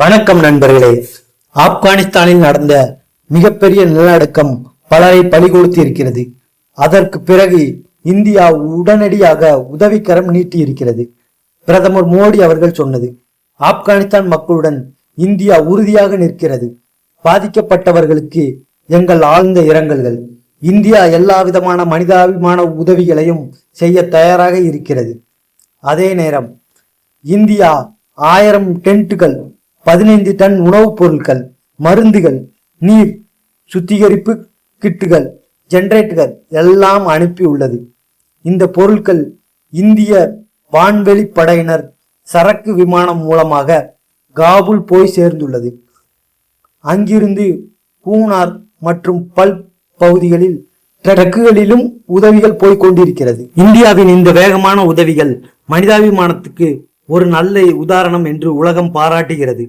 வணக்கம் நண்பர்களே. ஆப்கானிஸ்தானில் நடந்த மிகப்பெரிய நிலநடுக்கம் பலரை பலிகொடுத்து இருக்கிறது. அதற்கு பிறகு இந்தியா உடனடியாக உதவிக்கரம் நீட்டி இருக்கிறது. பிரதமர் மோடி அவர்கள் சொன்னது ஆப்கானிஸ்தான் மக்களுடன் இந்தியா உறுதியாக நிற்கிறது. பாதிக்கப்பட்டவர்களுக்கு எங்கள் ஆழ்ந்த இரங்கல்கள். இந்தியா எல்லா விதமான மனிதாபிமான உதவிகளையும் செய்ய தயாராக இருக்கிறது. அதே நேரம் இந்தியா ஆயிரம் டென்ட்டுகள் பதினைந்து டன் உணவுப் பொருட்கள் மருந்துகள் நீர் சுத்திகரிப்பு கிட்டுகள் ஜென்ரேட்டர்கள் எல்லாம் அனுப்பியுள்ளது இந்த பொருட்கள் இந்திய வான்வெளி படையினர் சரக்கு விமானம் மூலமாக காபுல் போய் சேர்ந்துள்ளது. அங்கிருந்து கூனார் மற்றும் பல் பகுதிகளில் ட்ரக்குகளிலும் உதவிகள் போய்க் கொண்டிருக்கிறது. இந்தியாவின் இந்த வேகமான உதவிகள் மனிதாபிமானத்துக்கு ஒரு நல்ல உதாரணம் என்று உலகம் பாராட்டுகிறது.